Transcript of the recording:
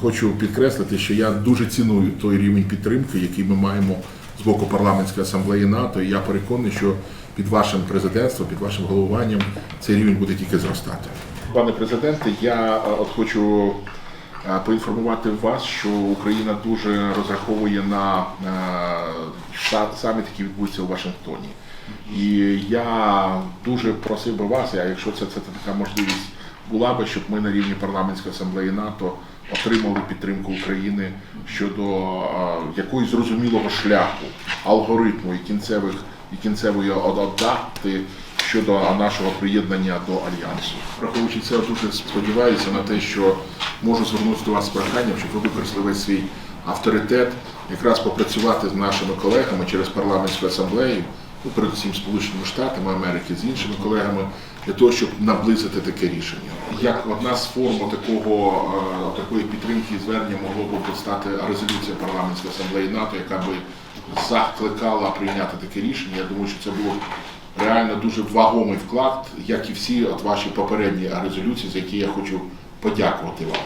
хочу підкреслити, що я дуже ціную той рівень підтримки, який ми маємо з боку парламентської асамблеї НАТО. І я переконаний, що під вашим президентством, під вашим головуванням цей рівень буде тільки зростати. Пане президенте, я е, от хочу е, поінформувати вас, що Україна дуже розраховує на е, саміт, який відбудеться у Вашингтоні. І я дуже просив би вас, а якщо це, це така можливість була би, щоб ми на рівні парламентської асамблеї НАТО отримали підтримку України щодо якогось зрозумілого шляху, алгоритму і кінцевих і кінцевої дати щодо нашого приєднання до альянсу. Враховуючи це, дуже сподіваюся на те, що можу звернутися до вас з проханням, щоб ви використали свій авторитет, якраз попрацювати з нашими колегами через парламентську асамблею, передусім Сполученими Штатами Америки, з іншими колегами, для того, щоб наблизити таке рішення. Як одна з форм такого е, такої підтримки і звернення могло б стати резолюція парламентської асамблеї НАТО, яка би закликала прийняти таке рішення. Я думаю, що це було реально дуже вагомий вклад, як і всі от ваші попередні резолюції, за які я хочу подякувати вам.